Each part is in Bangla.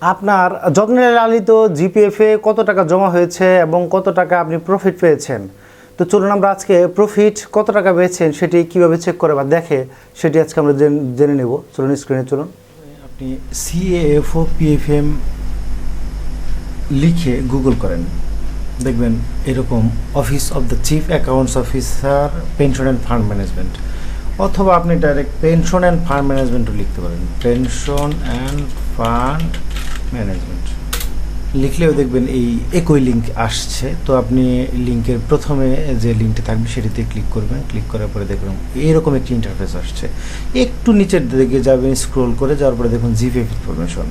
আপনার যত্নে লালিত জিপিএফে কত টাকা জমা হয়েছে এবং কত টাকা আপনি প্রফিট পেয়েছেন? তো চলুন আমরা আজকে প্রফিট কত টাকা পেয়েছেন সেটি কীভাবে চেক করে বা দেখে সেটি আজকে আমরা জেন- নেব। চলুন স্ক্রিনে চলুন। আপনি সিএএফও পিএফএম লিখে গুগল করেন। দেখবেন এরকম office of the chief accounts officer pension and fund management অথবা আপনি ডাইরেক্ট পেনশন অ্যান্ড ফান্ড ম্যানেজমেন্টও লিখতে পারেন। পেনশন অ্যান্ড ফান্ড ম্যানেজমেন্ট লিখলেও দেখবেন এই একই লিঙ্ক আসছে। তো আপনি লিঙ্কের প্রথমে যে লিঙ্কটা থাকবে সেটিতে ক্লিক করবেন। ক্লিক করার পরে দেখবেন এইরকম একটি ইন্টারফেস আসছে। একটু নিচের দিকে যাবেন স্ক্রোল করে যাওয়ার পরে দেখুন জিপিএফ ইনফরমেশন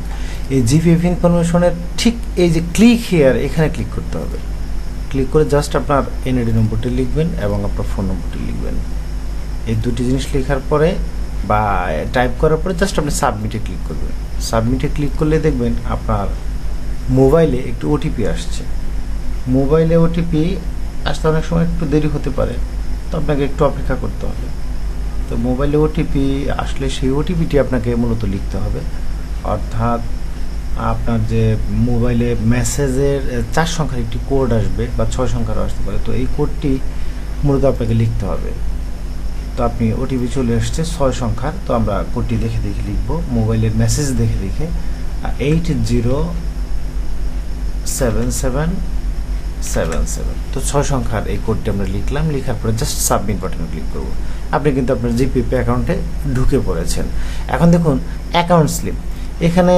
এই জিপিএফ ইনফরমেশনের ঠিক এই যে ক্লিক হেয়ার এখানে ক্লিক করতে হবে। ক্লিক করে জাস্ট আপনার এনআইডি নম্বরটি লিখবেন এবং আপনার ফোন নম্বরটি লিখবেন। এই দুটি জিনিস লেখার পরে বা টাইপ করার পরে জাস্ট আপনি সাবমিটে ক্লিক করবেন। সাবমিটে ক্লিক করলে দেখবেন আপনার মোবাইলে একটু ওটিপি আসছে। মোবাইলে ওটিপি আসতে অনেক সময় একটু দেরি হতে পারে, তো আপনাকে একটু অপেক্ষা করতে হবে। তো মোবাইলে ওটিপি আসলে সেই ওটিপিটি আপনাকে মূলত লিখতে হবে। অর্থাৎ আপনার যে মোবাইলে মেসেজের চার সংখ্যার একটি কোড আসবে বা ছয় সংখ্যারও আসতে পারে, তো এই কোডটি মূলত আপনাকে লিখতে হবে। তো আপনি ওটিপি চলে আসছে, ছয় সংখ্যার। তো আমরা কোডটি দেখে দেখে লিখব, মোবাইলের মেসেজ দেখে দেখে। Eight zero seven seven seven seven তো ছয় সংখ্যার এই কোডটি আমরা লিখলাম, লেখার পরে জাস্ট সাবমিট বাটনে ক্লিক করব। আপনি কিন্তু আপনার জিপিপি অ্যাকাউন্টে ঢুকে পড়েছেন। এখন দেখুন অ্যাকাউন্ট স্লিপ এখানে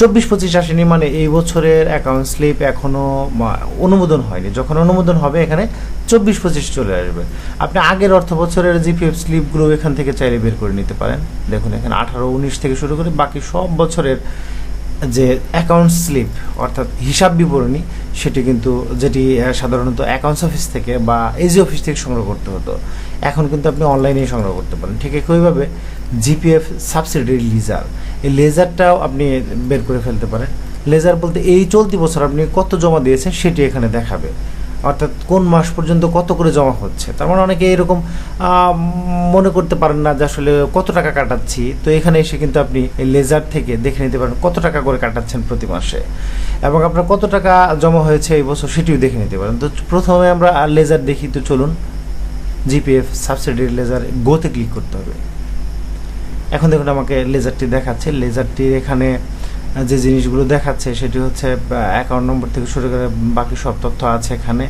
চব্বিশ পঁচিশ আসেনি মানে এই বছরের অ্যাকাউন্ট স্লিপ এখনও অনুমোদন হয়নি। যখন অনুমোদন হবে, এখানে চব্বিশ পঁচিশ চলে আসবে। আপনি আগের অর্থ বছরের জিপিএফ স্লিপগুলো এখান থেকে চাইলে বের করে নিতে পারেন। দেখুন, এখানে আঠারো, উনিশ থেকে শুরু করে বাকি সব বছরের যে অ্যাকাউন্ট স্লিপ অর্থাৎ হিসাব বিবরণী, সেটি কিন্তু, যেটি সাধারণত অ্যাকাউন্টস অফিস থেকে বা এজি অফিস থেকে সংগ্রহ করতে হতো। এখন কিন্তু আপনি অনলাইনেই সংগ্রহ করতে পারেন। ঠিক একইভাবে জিপিএফ সাবসিডি লেজার এই লেজারটাও আপনি বের করে ফেলতে পারেন। লেজার বলতে এই চলতি বছর আপনি কত জমা দিয়েছেন সেটি এখানে দেখাবে। অর্থাৎ কোন মাস পর্যন্ত কত করে জমা হচ্ছে? তার মানে অনেকে এরকম মনে করতে পারেন না যে আসলে কত টাকা কাটাচ্ছি। তো এখানে এসে কিন্তু আপনি লেজার থেকে দেখে নিতে পারেন কত টাকা করে কাটাচ্ছেন প্রতি মাসে। এবং আপনার কত টাকা জমা হয়েছে এই বছর সেটিও দেখে নিতে পারেন। তো প্রথমে আমরা লেজার দেখি, তো চলুন। জিপিএফ, সাবসিডারি লেজার, গোতে ক্লিক করতে হবে। এখন দেখুন আমাকে লেজারটি দেখাচ্ছে। লেজারটির এখানে যে জিনিসগুলো দেখাচ্ছে, সেটি হচ্ছে অ্যাকাউন্ট নম্বর থেকে শুরু করে বাকি সব তথ্য আছে এখানে।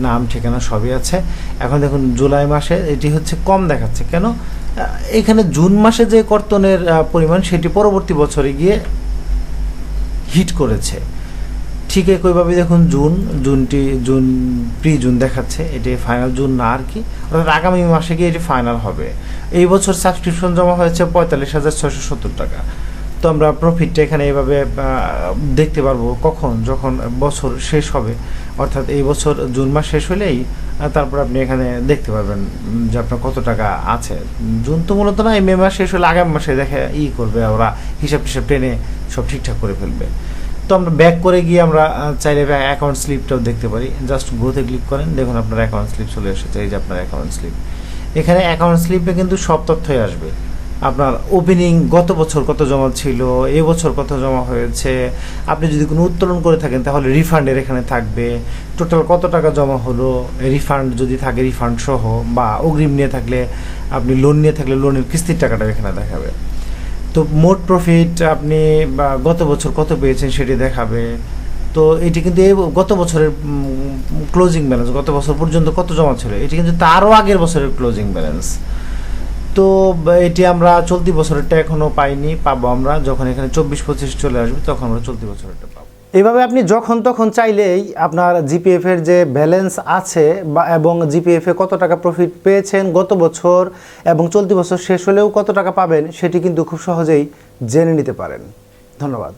নাম, ঠিকানা সবই আছে। এখন দেখুন, জুলাই মাসে এটি হচ্ছে কম দেখাচ্ছে। কেন? এখানে জুন মাসে যে কর্তনের পরিমাণ, সেটি পরবর্তী বছরে গিয়ে হিট করেছে। ঠিক একইভাবে দেখুন, জুন, জুনটি, জুন প্রি জুন দেখাচ্ছে। এটি ফাইনাল জুন না আর কি, অর্থাৎ আগামী মাসে গিয়ে এটি ফাইনাল হবে। এই বছর সাবস্ক্রিপশন জমা হয়েছে পঁয়তাল্লিশ হাজার ছয়শো সত্তর টাকা। তো আমরা প্রফিটটা এখানে এভাবে দেখতে পারব কখন, যখন বছর শেষ হবে। অর্থাৎ এই বছর জুন মাস শেষ হলেই তারপর আপনি এখানে দেখতে পারবেন যে আপনার কত টাকা আছে। জুন তো মূলত না, এই মে মাস শেষ হলে আগামী মাসে দেখে ই করবে, ওরা হিসাব টিসাব টেনে সব ঠিকঠাক করে ফেলবে। তো আমরা ব্যাক করে গিয়ে আমরা চাইলে অ্যাকাউন্ট স্লিপটাও দেখতে পারি। জাস্ট গ্রোথে ক্লিক করেন, দেখুন আপনার অ্যাকাউন্ট স্লিপ চলে এসেছে, এই যে আপনার অ্যাকাউন্ট স্লিপ এখানে অ্যাকাউন্ট স্লিপে কিন্তু সব তথ্যই আসবে। আপনার ওপেনিং গত বছর কত জমা ছিল, এ বছর কত জমা হয়েছে, আপনি যদি কোনো উত্তোলন করে থাকেন তাহলে রিফান্ডের এখানে থাকবে। টোটাল কত টাকা জমা হলো রিফান্ড যদি থাকে রিফান্ড সহ, বা অগ্রিম নিয়ে থাকলে, আপনি লোন নিয়ে থাকলে লোনের কিস্তির টাকাটা এখানে দেখাবে। তো মোট প্রফিট আপনি, বা গত বছর কত পেয়েছেন সেটি দেখাবে। তো এটি কিন্তু গত বছরের ক্লোজিং ব্যালেন্স গত বছর পর্যন্ত কত জমা ছিল, এটি কিন্তু তারও আগের বছরের ক্লোজিং ব্যালেন্স তো এটি আমরা চলতি বছরেরটা এখনও পাইনি, পাবো আমরা। যখন এখানে চব্বিশ পঁচিশ চলে আসবে, তখন আমরা চলতি বছরেরটা পাবো। এইভাবে আপনি যখন তখন চাইলেই আপনার জিপিএফ এর যে ব্যালেন্স আছে বা এবং জিপিএফ এ কত টাকা প্রফিট পেয়েছেন গত বছর এবং চলতি বছর শেষ হলেও কত টাকা পাবেন, সেটি কিন্তু খুব সহজেই জেনে নিতে পারেন। ধন্যবাদ।